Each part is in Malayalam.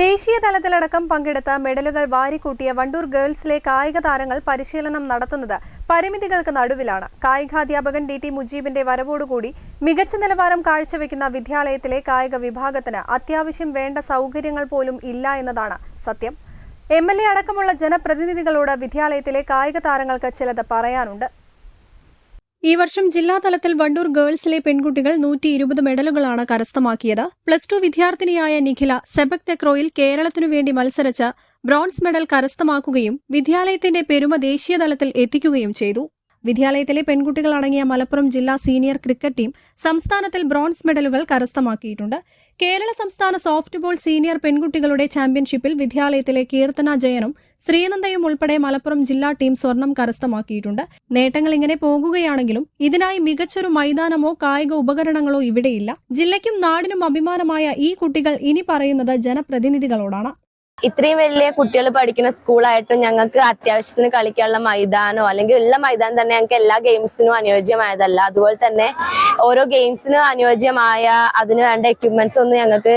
ദേശീയ തലത്തിലടക്കം പങ്കെടുത്ത മെഡലുകൾ വാരിക്കൂട്ടിയ വണ്ടൂർ ഗേൾസിലെ കായിക താരങ്ങൾ പരിശീലനം നടത്തുന്നത് പരിമിതികൾക്ക് നടുവിലാണ്. കായികാധ്യാപകൻ ഡി ടി മുജീബിന്റെ വരവോടുകൂടി മികച്ച നിലവാരം കാഴ്ചവെക്കുന്ന വിദ്യാലയത്തിലെ കായിക വിഭാഗത്തിന് അത്യാവശ്യം വേണ്ട സൗകര്യങ്ങൾ പോലും ഇല്ല എന്നതാണ് സത്യം. എം അടക്കമുള്ള ജനപ്രതിനിധികളോട് വിദ്യാലയത്തിലെ കായിക താരങ്ങൾക്ക് ചിലത് പറയാനുണ്ട്. ഈ വർഷം ജില്ലാതലത്തിൽ വണ്ടൂർ ഗേൾസിലെ പെൺകുട്ടികൾ നൂറ്റി ഇരുപത് മെഡലുകളാണ് കരസ്ഥമാക്കിയത്. പ്ലസ് ടു വിദ്യാർത്ഥിനിയായ നിഖില സെബക് തെക്രോയിൽ കേരളത്തിനു വേണ്ടി മത്സരിച്ച് ബ്രോൺസ് മെഡൽ കരസ്ഥമാക്കുകയും വിദ്യാലയത്തിന്റെ പെരുമ ദേശീയതലത്തിൽ എത്തിക്കുകയും ചെയ്തു. വിദ്യാലയത്തിലെ പെൺകുട്ടികളടങ്ങിയ മലപ്പുറം ജില്ലാ സീനിയർ ക്രിക്കറ്റ് ടീം സംസ്ഥാനത്തിൽ ബ്രോൺസ് മെഡലുകൾ കരസ്ഥമാക്കിയിട്ടുണ്ട്. കേരള സംസ്ഥാന സോഫ്റ്റ്ബോൾ സീനിയർ പെൺകുട്ടികളുടെ ചാമ്പ്യൻഷിപ്പിൽ വിദ്യാലയത്തിലെ കീർത്തന ജയനും ശ്രീനന്ദയും ഉൾപ്പെടെ മലപ്പുറം ജില്ലാ ടീം സ്വർണം കരസ്ഥമാക്കിയിട്ടുണ്ട്. നേട്ടങ്ങൾ ഇങ്ങനെ പോകുകയാണെങ്കിലും ഇതിനായി മികച്ചൊരു മൈതാനമോ കായിക ഉപകരണങ്ങളോ ഇവിടെയില്ല. ജില്ലയ്ക്കും നാടിനും അഭിമാനമായ ഈ കുട്ടികൾ ഇനി പറയുന്നത് ജനപ്രതിനിധികളോടാണ്. ഇത്രയും വലിയ കുട്ടികൾ പഠിക്കുന്ന സ്കൂളായിട്ടും ഞങ്ങൾക്ക് അത്യാവശ്യത്തിന് കളിക്കാനുള്ള മൈതാനോ അല്ലെങ്കിൽ ഉള്ള മൈതാനം തന്നെ ഞങ്ങൾക്ക് എല്ലാ ഗെയിംസിനും അനുയോജ്യമായതല്ല. അതുപോലെ തന്നെ ഓരോ ഗെയിംസിനും അനുയോജ്യമായ അതിനു വേണ്ട എക്യുപ്മെന്റ്സ് ഒന്നും ഞങ്ങൾക്ക്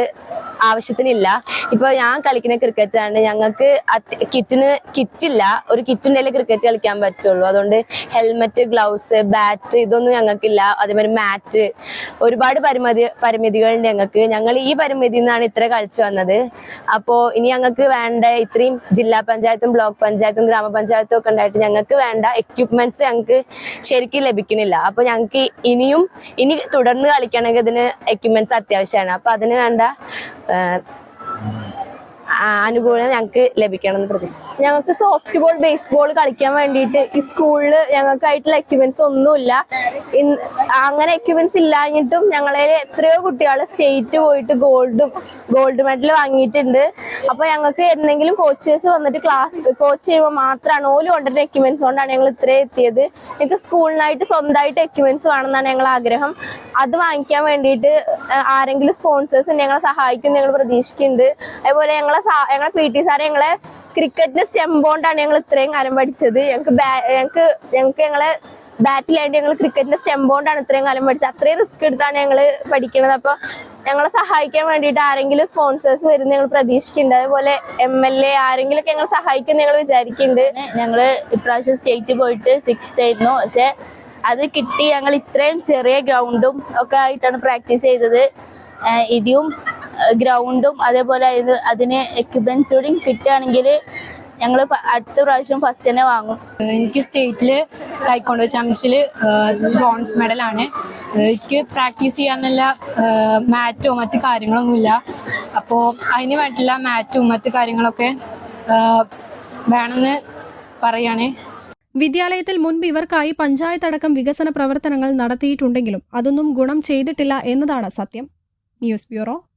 ആവശ്യത്തിനില്ല. ഇപ്പൊ ഞാൻ കളിക്കുന്ന ക്രിക്കറ്റ് ആണ്. ഞങ്ങൾക്ക് കിറ്റിന് കിറ്റില്ല ഒരു കിറ്റിന്റെ ക്രിക്കറ്റ് കളിക്കാൻ പറ്റുള്ളൂ. അതുകൊണ്ട് ഹെൽമെറ്റ് ഗ്ലൗസ് ബാറ്റ് ഇതൊന്നും ഞങ്ങൾക്കില്ല. അതേമാതിരി മാറ്റ് ഒരുപാട് പരിമിതി പരിമിതികളുണ്ട് ഞങ്ങൾക്ക്. ഞങ്ങൾ ഈ പരിമിതിയിൽ നിന്നാണ് ഇത്ര കളിച്ചു വന്നത്. അപ്പോ ഇനി ഞങ്ങൾക്ക് വേണ്ട ഇത്രയും ജില്ലാ പഞ്ചായത്തും ബ്ലോക്ക് പഞ്ചായത്തും ഗ്രാമപഞ്ചായത്തും ഒക്കെ ഉണ്ടായിട്ട് ഞങ്ങൾക്ക് വേണ്ട എക്യുപ്മെന്റ്സ് ഞങ്ങൾക്ക് ശരിക്കും ലഭിക്കുന്നില്ല. അപ്പോൾ ഞങ്ങൾക്ക് ഇനിയും ഇനി തുടർന്ന് കളിക്കണമെങ്കിൽ ഇതിന് എക്യുപ്മെന്റ്സ് അത്യാവശ്യമാണ്. അപ്പോൾ അതിന് വേണ്ട that അനുകൂലം ഞങ്ങൾക്ക് ലഭിക്കണം എന്ന് പ്രതീക്ഷിക്കുന്നു. ഞങ്ങൾക്ക് സോഫ്റ്റ് ബോൾ ബേസ് ബോൾ കളിക്കാൻ വേണ്ടിയിട്ട് ഈ സ്കൂളിൽ ഞങ്ങൾക്കായിട്ടുള്ള എക്യുപ്മെന്റ്സ് ഒന്നുമില്ല. അങ്ങനെ എക്യുപ്മെന്റ്സ് ഇല്ലാഞ്ഞിട്ടും ഞങ്ങളെ എത്രയോ കുട്ടികൾ സ്റ്റേറ്റ് പോയിട്ട് ഗോൾഡും ഗോൾഡ് മെഡൽ വാങ്ങിയിട്ടുണ്ട്. അപ്പൊ ഞങ്ങൾക്ക് എന്തെങ്കിലും കോച്ചേഴ്സ് വന്നിട്ട് ക്ലാസ് കോച്ച് ചെയ്യുമ്പോൾ മാത്രമാണ് ഓൽ കൊണ്ടുവരുന്ന എക്യുപ്മെന്റ്സ് കൊണ്ടാണ് ഞങ്ങൾ ഇത്രയും എത്തിയത്. ഞങ്ങൾക്ക് സ്കൂളിനായിട്ട് സ്വന്തമായിട്ട് എക്യുപ്മെന്റ്സ് വേണമെന്നാണ് ഞങ്ങൾ ആഗ്രഹം. അത് വാങ്ങിക്കാൻ വേണ്ടിയിട്ട് ആരെങ്കിലും സ്പോൺസേഴ്സ് ഞങ്ങളെ സഹായിക്കും ഞങ്ങൾ പ്രതീക്ഷിക്കുന്നുണ്ട്. അതുപോലെ ഞങ്ങളെ ഞങ്ങളെ പി ടി സാറ് ഞങ്ങളെ ക്രിക്കറ്റിന്റെ സ്റ്റെമ്പോണ്ടാണ് ഞങ്ങൾ ഇത്രയും കാലം പഠിച്ചത്. ഞങ്ങൾക്ക് ഞങ്ങൾക്ക് ഞങ്ങൾക്ക് ഞങ്ങളെ ബാറ്റിലായിട്ട് ഞങ്ങൾ ക്രിക്കറ്റിന്റെ സ്റ്റെമ്പോണ്ടാണ് ഇത്രയും കാലം പഠിച്ചത്. അത്രയും റിസ്ക് എടുത്താണ് ഞങ്ങൾ പഠിക്കുന്നത് അപ്പൊ ഞങ്ങളെ സഹായിക്കാൻ വേണ്ടിയിട്ട് ആരെങ്കിലും സ്പോൺസേഴ്സ് വരുന്ന ഞങ്ങൾ പ്രതീക്ഷിക്കുന്നുണ്ട്. അതുപോലെ എം എൽ എ ആരെങ്കിലും ഒക്കെ ഞങ്ങൾ സഹായിക്കും ഞങ്ങൾ വിചാരിക്കുന്നുണ്ട്. ഞങ്ങൾ ഇപ്രാവശ്യം സ്റ്റേറ്റ് പോയിട്ട് സിക്സ്ത് ആയിരുന്നു. പക്ഷെ അത് കിട്ടി ഞങ്ങൾ ഇത്രയും ചെറിയ ഗ്രൗണ്ടും ഒക്കെ ആയിട്ടാണ് പ്രാക്ടീസ് ചെയ്തത്. ഇനിയും ഗ്രൗണ്ടും അതേപോലെ ഇത് അതിന് എക്യുപ്മെന്റ്സ് കൂടി കിട്ടുകയാണെങ്കിൽ ഞങ്ങൾ അടുത്ത പ്രാവശ്യം ഫസ്റ്റ് തന്നെ വാങ്ങും. എനിക്ക് സ്റ്റേറ്റിൽ തൈക്കോണ്ടോ ചാമ്പ്യൻഷിപ്പിൽ ബ്രോൺസ് മെഡലാണ് എനിക്ക് പ്രാക്ടീസ് ചെയ്യാനുള്ള മാറ്റോ മറ്റു കാര്യങ്ങളൊന്നുമില്ല. അപ്പോൾ അതിന് വേണ്ടിയിട്ടുള്ള മാറ്റും മറ്റു കാര്യങ്ങളൊക്കെ വേണമെന്ന് പറയാണ്. വിദ്യാലയത്തിൽ മുൻപ് ഇവർക്കായി പഞ്ചായത്ത് അടക്കം വികസന പ്രവർത്തനങ്ങൾ നടത്തിയിട്ടുണ്ടെങ്കിലും അതൊന്നും ഗുണം ചെയ്തിട്ടില്ല എന്നതാണ് സത്യം. News bureau